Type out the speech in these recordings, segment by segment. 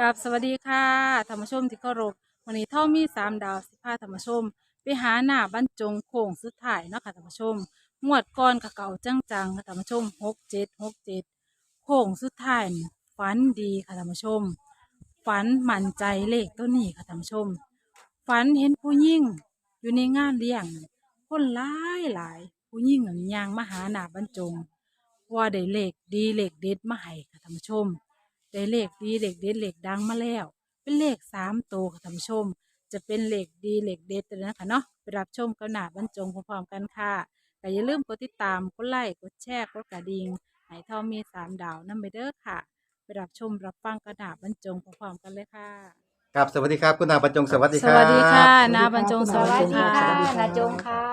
กับสวัสดีค่ะธรรมชมที่เคารพวันนี้ท่อมีสามดาวสิพาธรรมชม ไปหาหน้าบรรจงโค้งสุดท้ายเนาะค่ะธรรมชมงวดก่อนกับเก่าจังจังค่ะธรรมชมหกเจ็ดหกเจ็ดโค้งสุดท้ายฝันดีค่ะธรรมชม ฝันมั่นใจเลขตัวนี้ค่ะธรรมชม ฝันเห็นผู้หญิงอยู่ในงานเลี้ยงคนหลายหลายผู้หญิงนั่นย่างมาหาหน้าบรรจงว่าได้เลขดีเลขเด็ดมาให้ค่ะท่านผู้ชม ได้เลขดีเลขเด็ดเลขดังมาแล้ว เป็นเลขสามตัวค่ะท่านผู้ชม จะเป็นเลขดีเลขเด็ดเลยนะคะเนาะไปรับชมกันหนาบรรจงพร้อมๆกันค่ะแต่อย่าลืมกดติดตามกดไลค์กดแชร์กดกระดิ่งให้เท่ามีสามดาวนั่นไปเด้อค่ะ ไปรับชมรับฟังกันหนาบรรจงพร้อมๆกันเลยค่ะ ครับสวัสดีครับคุณนาบรรจงสวัสดีสครับวัสดีค่ะ นาบรรจงสสวัวัสสดีดีค่ะค่ะ นาจงค่ะ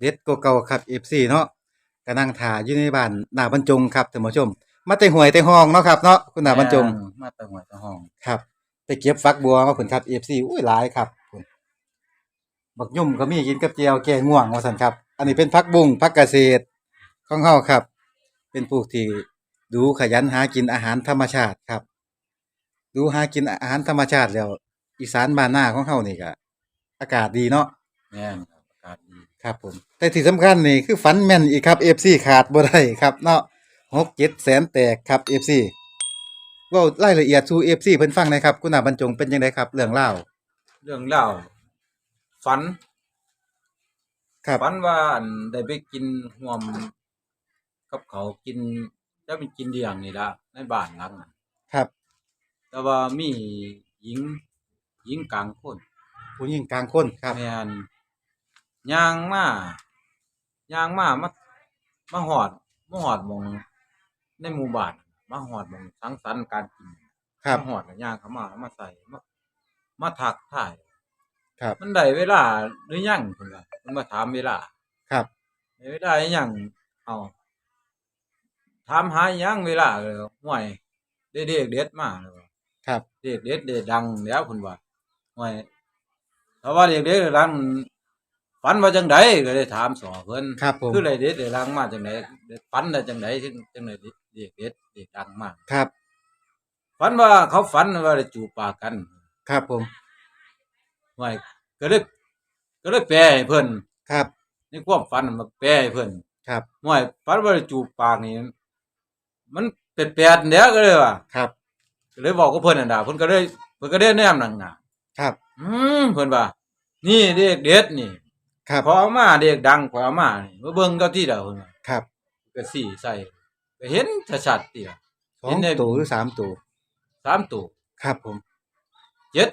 เด็ดเก่าๆครับเอฟซีเนาะก็นั่งถ่ายอยู่ในบ้านนาบรรจงครับท่านผู้ชม มาแต่หวยแต่ห้องเนาะครับเนาะคุณนาบรรจงมาแตะหัวแตะห้องครับไปเก็บฟักบัวมาผลครับเอฟซีอุ้ยหลายครับพุ่นบักยุ่มก็มีกินกับเจียวแกงง่วงว่าสันครับ อันนี้เป็นพักบุ้งพักเกษตรของเฮาครับ เป็นพวกที่ดูขยันหากินอาหารธรรมชาติครับ ดูหากินอาหารธรรมชาติแล้ว อีสานบ้านนาของเฮานี่ก็อากาศดีเนาะแม่นครับอากาศดีครับผม แต่ที่สำคัญนี่คือฝันแม่นอีกครับ FC ขาดบ่ได้ครับเนาะ หกเจ็ดแสนแตกครับ FC เว่ารายละเอียดสู่ FC เพิ่นฟังหนะครับ คุณอาบรรจงเป็นยังไงครับ เรื่องเล่าวเรื่องเล่าวฝันครับฝันว่าอันได้ไปกินห่วมกับเขากินจะเป็นกินเลี้ยงนี่ละในบ้านหลังนั้นครับแต่ว่ามีหญิงหญิงกลางคน ผู้หญิงกลางคนครับ แม่นย่างมาย่างมามามาหอดมาหอดหมอง ในหมู่บ้านมาหอดหมองสังสรรค์การกินครับ มาหอดกับย่างเขามามาใส่มามาถักถ่าย ครับ มันได้เวลาหรือยังเพิ่นว่ามันมาถามเวลาครับ ได้เวลาหรือยังเอาถามหาหยังเวลาเลยห่วยได้เด็กเด็ดมาเลยว่าครับ เด็กเด็ดเด็ดดังแล้วเพิ่นว่าห่วยถ้าว่าเด็กเด็ดดังฝันว่าจังไดก็ได้ถามสอเพิ่นครับผม คืออะไรเด็ดเด็ดดังมาจังไดฝันได้จังไดถึงจังได เด็กเด็ดเด็ดดังมาครับ ฝันว่าเขาฝันว่าได้จูบปากกันครับผมห่วยก็เลยก็เลยแปลให้เพิ่นครับในความฝันมันแปลให้เพิ่นครับห่วยฝันว่าได้จูบปากนี่มันเป็ดแปดๆเด้อก็เลยว่าครับก็เลยบอกกับเพิ่นนั่นน่ะเพิ่นก็เลยเพิ่นก็ได้แนมนั่นน่ะครับ อืมเพิ่นว่า นี่เด็กเด็ดนี่ครับพอเอามาเด็กดังพอเอามานี่มาเบิ่งเจ้าที่เด้อเพิ่นว่าครับก็สี่ใส่ ก็เห็นชัดๆติล่ะสอเห็งนในตัวหรือสามตัวสามตัวครับผมเจ็ด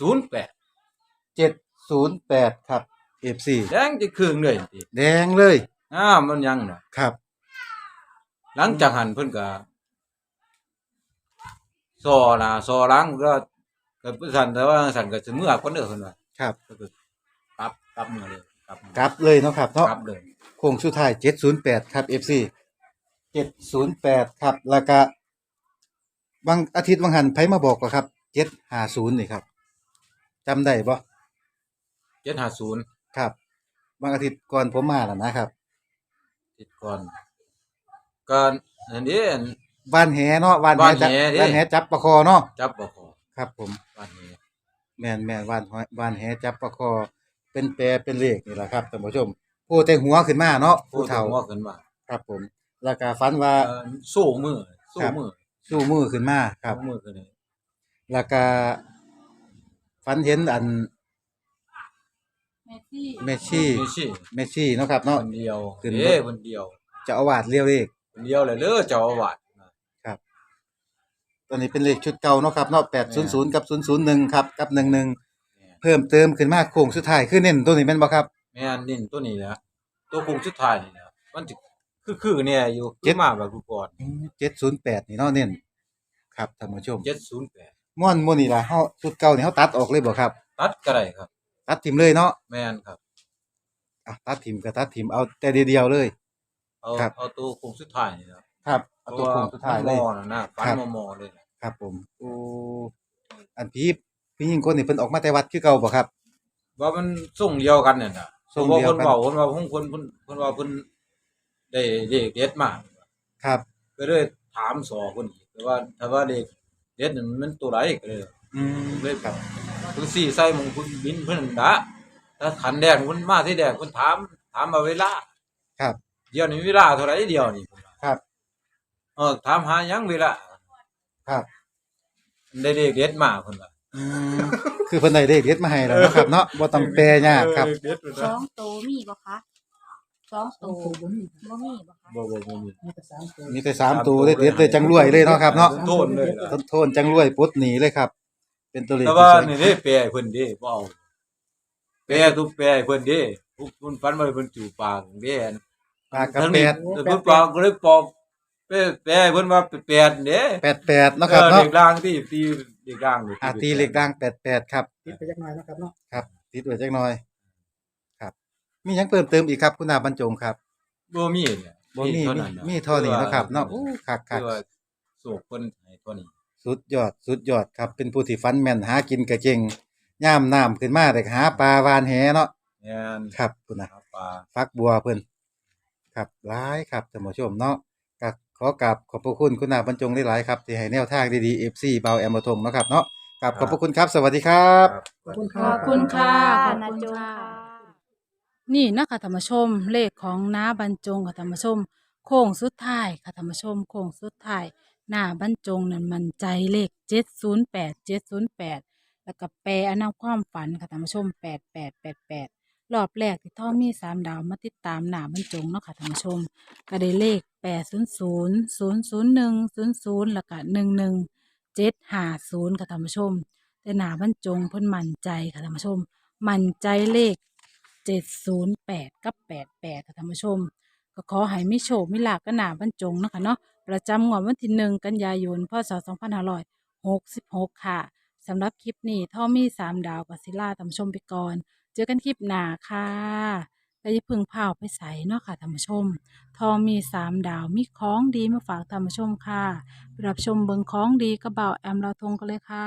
ศูนย์แปดเจ็ดศูนย์แปดครับ FC แดงจะครึ่งเลยติแดงเลยอ้าวมันยังน่ะครับ หลังจากหันเพิ่นก็ซอนะซอล้างก็ก็เพิ่นสั่นแต่ว่าสั่นก็สิเมื่อคนเด้อเพิ่นว่าครับก็คือกลับกลับเมื่อเลยกลับกลับเลยเนาะครับเนาะกลับเลยโค้งสุดท้าย708ครับ FC 708ครับแล้วก็บางอาทิตย์บางหันไผมาบอกก็ครับ750นี่ครับจำได้บ่750ครับ บางอาทิตย์ก่อนผมมาแล้วนะครับ ติดก่อนก็อันนี้อันบ้านแหเนาะบ้านแหบ้านจับแหเด้บ้านแหจับปลาคอเนาะจับบ่ขอครับผม บ้านนี้แม่นแม่นบ้านหอยบ้านแหจับปลาคอเป็นแปรเป็นเลขนี่แหละครับท่านผู้ชมโอ้แต่หัวขึ้นมาเนาะผู้ผู้เฒ่าเฒ่าว่าขึ้นมาครับผม แล้วก็ฝันว่า เอ่อสู้มือสู้ครับ มือสู้มือขึ้นมาครับ สู้มือขึ้นเลยแล้วก็ฝันเห็นอันแม่ที่แม่ชี่มีสิแม่ชี่เนาะครับเนาะ คนเดียวขึ้นเด้รถคนเดียว เจะอาวาสเรียวเลขคนเดียวเลยเด้อเจ้าอาวาส ตอนนี้เป็นเลขชุดเก่าเนาะครับเนาะ800กับ001ครับกับ11แม่นเพิ่มเติมขึ้นมาโค้งสุดท้ายคือเน้นตัวนี้แม่นบ่ครับ แม่นนิ่นตัวนี้แหละตัวคงสุดท้ายนี่แหละมันจะ คือคือเนี่ยอยู่เจ็คือดมาแบบกูก่อน708นี่เนาะเน้นครับท่านผู้ชม708ม่วนม่วนนี่ล่ะเฮาชุดเก่านี่เฮาตัดออกเลยบ่ครับ ตัดก็ได้ครับ ตัดทิมเลยเนาะแม่นครับอะตัดทิมก็ตัดทิมเอาแต่เดียวๆเลย เอาครับ เอาตัวคงสุดท้ายนี่แหละครับเอาตัวโค้งสุดท้ายเลย มอนะนะฟันครับ มอมอเลยนะครับ ผมโอ้อันพี่พี่หญิงคนนี่เพิ่นออกมาแต่วัดคือเก่าบ่ครับ ว่ามันส่งเดียวกันเนี่ยนะทรงว่าเดียวเพิ่นกันเว้าเพิ่นว่าเพิ่นเพิ่นเพิ่นเพิ่นว่าเพิ่น ได้เด็กเด็ดมาครับ ก็เลยถามสอเพิ่นอีกแต่ว่าถ้าว่าเด็กเด็ดนั่นมันตัวไรก็เลยอืมเลยครับคุณสี่ใส่หมองคุณบินเพิ่นนั่นละถ้าขันแดงคุณมาที่แดงคุณถามถามมาเวลาครับ เดี๋ยวนี้เวลาเท่าไหรเดียวนี่ครับเออถามหายังเวลาครับ ได้เลขเด็ดมาคนละอืมคือเพิ่นได้เลขเด็ดมาให้แล้วเนาะครับ เนาะบ่ต้องแปลยากครับเออเลขเด็ดสองตัวมีบ่คะ สองตัวบ่มีบ่มีบ่คะบ่บ่บ่มีมีแต่สามตัวเด็ดๆเลยจังรวยเลยเนาะครับเนาะโทษเลยล่ะต้นโทนจังรวยปลดหนีเลยครับ เป็นตัวเลขแต่ที่ว่าสวยนี่เด้แปรให้เพิ่นเด้บ่เอาแปรทุกแปรให้เพิ่นเด้ทุกคุณฟันมาให้เพิ่นจูบปากเด้ปากกับทั้งแปนี้ดแต่เพิ่นปากก็เลยปอกแปรแปรให้เพิ่นว่าแปดเด้แปดแปดเนาะครับเออเนาะเด็กล่างที่ตีเด็กล่างนี่อาตีเลขดังแปดแปดครับ ติดไปจักหน่อยเนาะครับเนาะครับ ติดไว้จักหน่อยครับ มีหยังเพิ่มเติมอีกครับคุณอาบรรจงครับบ่มีเนี่ยบ่มีเท่ามีนั้นน่ะมีเท่านี้เนาะครับเนาะอู้คักคักคือว่าโศกเพิ่นให้เท่านี้สุดยอดสุดยอดครับ เป็นผู้ที่ฟันแม่นหากินกระเจงย่ามน้ำขึ้นมาแต่หาปลาวานแหเนาะแม่นครับคุณนะครับปลา ฟักบัวเพิ่นครับหลายครับท่านผู้ชมเนาะก็ขอกราบขอบพระคุณคุณอาบรรจงได้หลายๆครับ ที่ให้แนวทางดีๆ FC เบาแอมบะทงเนาะครับเนาะกับขอบพระคุณครับ สวัสดีครับ ขอบคุณคขรัอบบคุณค่ะ ขอบนาคุณจงค่ะค่ะ นี่นะคะธรรมชมเลขของน้าบรรจงค่ะธรรมชม โค้งสุดท้ายค่ะธรรมชม โค้งสุดท้ายหน้าบรรจงนั่นมันใจเลขเจ็ดศูนย์แปดเจ็ดศูนย์แปดแล้วก็แปลอนนาความฝันค่ะธรรมชมแปดแปดแปดแปดรอบแรกที่ท่อมีสามดาวมาติดตามหน้าบรรจงเนาะค่ะธรรมชม ก็ได้เลขแปดศูนย์ศูนย์ศูนย์ศูนย์หนึ่งศูนย์ศูนย์แล้วก็หนึ่งหนึ่งเจ็ดห้าศูนย์ค่ะธรรมชม แต่หน้าบรรจงเพิ่นมั่นใจค่ะธรรมชม มั่นใจเลข เจ็ดศูนย์แปดกับแปดแปดค่ะท่านผู้ชม ก็ขอให้มิโชคมิลาภกันหนาบรรจงนะคะเนาะประจำงวดวันที่หนึ่งกันยายนพศสองพันห้าร้อยหกสิบหกค่ะสำหรับคลิปนี้ท่อมีสามดาวกับศิลาท่านผู้ชมไปก่อน เจอกันคลิปหน้าค่ะและอย่าเพึ่งพาไปใส่เนาะค่ะท่านผู้ชม ทองมีสามดาวมีของดีมาฝากท่านผู้ชมค่ะไปรับชมเบิงของดีกระเบาแอมเราทงกันเลยค่ะ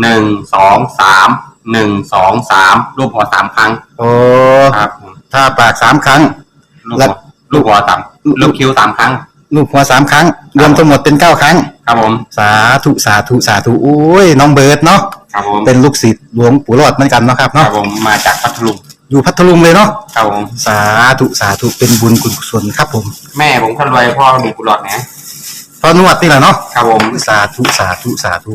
หนึ่งสองสามหนึ่งสองสามรูปหัวสามครั้งโอ้ครับผมถ้าปากสามครั้งลูกแล้หัววลูกหัวต่ำลูกคิ้วสามครั้ง ลูกหัวสามครั้ง รวมทั้งหมดเป็นเก้าครั้ง ครับผมสาธุสาธุสาธุโอ้ยน้องเบิร์ดเนาะครับผมเป็นลูกศิษย์หลวงปู่รอดเหมือนกันเนาะครับครัเนาะบผมมาจากพัทลุงอยู่พัทลุงเลยเนาะครับผมสาธุสาธุเป็นบุญคุณกุศลครับผมแม่ผมคนรวยพ่อมีกุหลาบนะพอนวดนี่แหละเนาะครับผม สาธุสาธุสาธุ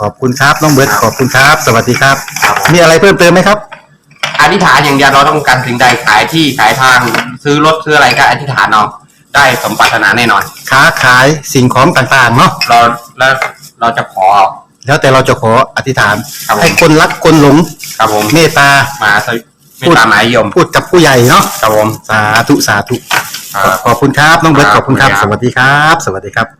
ขอบคุณครับน้องเบิร์ดขอบคุณครับ สวัสดีครับ ครับผม มีอะไรเพิ่มเติมไหมครับ อธิษฐานอย่างเดียวเราต้องการสิ่งใดขายที่ขายทางซื้อรถซื้ออะไรก็อธิษฐานเอาได้สมปรารถนาแน่นอน ค้าขายสิ่งของต่างๆเนาะเราแล้วเราจะขอ แล้วแต่เราจะขออธิษฐาน ครับผม ให้คนรักคนหลงครับผมเมตตา มาสวิไม่ตามหมายยมพูดกับผู้ใหญ่เนาะครับผม สาธุสาธุ ครับ ขอบคุณครับ น้องเบิร์ตคขรับอบคุณครับขอบสคุณครับวัสดีครับ สวัสดีครับ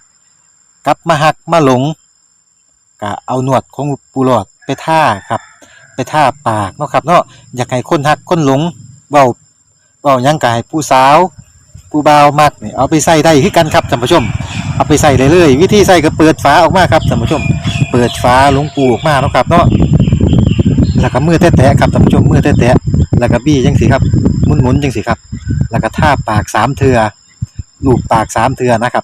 กลับมาหักมาหลงก็เอาหนวดของปูหลอดไปท่าครับ ไปท่าปากเนาะครับเนาะอยากให้คนหักคนหลงเว้าเว้ายังกายผู้สาวผู้บ่าวมักเนี่ยเอาไปใส่ได้คือกันครับท่านผู้ชม เอาไปใส่เลยเลยวิธีใส่ก็เปิดฝาออกมาครับท่านผู้ชม เปิดฝาหลวงปูออกมาเนาะครับเนาะแล้วก็มือแตะๆครับท่านผู้ชมมือแตะๆแล้วก็บี้จังสิครับหมุนๆจังสิครับ แล้วก็ท่าปากสามเทือลูบปากสามเทือนะครับ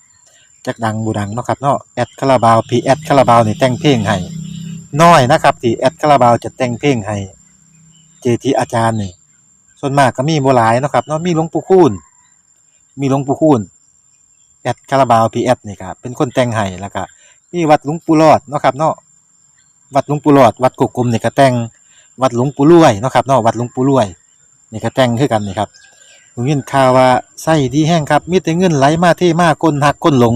จักดังบูดังเนาะครับเนาะแอดคาราบาวพีแอดคาราบาวนี่แต่งเพลงให้น้อยนะครับที่แอดคาราบาวจะแต่งเพลงให้เจทีอาจารย์นี่ส่วนมากก็มีบ่หลายเนาะครับเนาะมีหลวงปู่คูณมีหลวงปู่คูณแอดคาราบาวพีแอดนี่ครับเป็นคนแต่งให้แล้วก็มีวัดหลวงปู่รอดเนาะครับเนาะวัดหลวงปู่รอด วัดกกกลมนี่ก็แต่งวัดหลวงปู่รวยเนาะครับเนาะวัดหลวงปู่รวยนี่ก็แต่งคือกันนี่ครับผมยินข่าวว่าไส้ดีแห้งครับมีแต่เงินไหลมาเทมากคนหักคนหลง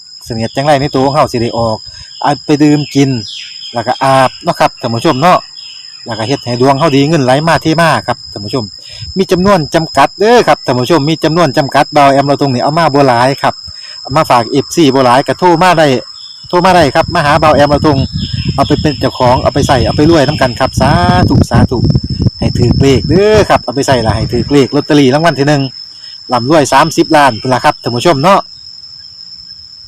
เสนียดจังไรในตัวของเฮาสิได้ออกเอาไปดื่มกิน แล้วก็อาบเนาะครับท่านผู้ชมเนาะแล้วก็เฮ็ดให้ดวงเฮาดีเงินไหลมาเทมาครับท่านผู้ชม มีจำนวนจำกัดเด้อครับท่านผู้ชมมีจำนวนจำกัดเบาแอมเราตรงนี้เอามาบ่หลายครับเอามาฝาก FC บ่หลายก็โทรมาได้โทรมาได้ครับมาหาเบาแอมเราตรงเอาไปเป็นเจ้าของเอาไปใส่เอาไปรวยนํกันครับสาธุสาธุให้ถือเลขเด้อครับเอาไปใส่ละให้ถือเลขลอตเตอรี่รางวัลที่หนึ่งลำรวยสามสิบล้านพุ่นละครับท่านผู้ชมเนาะ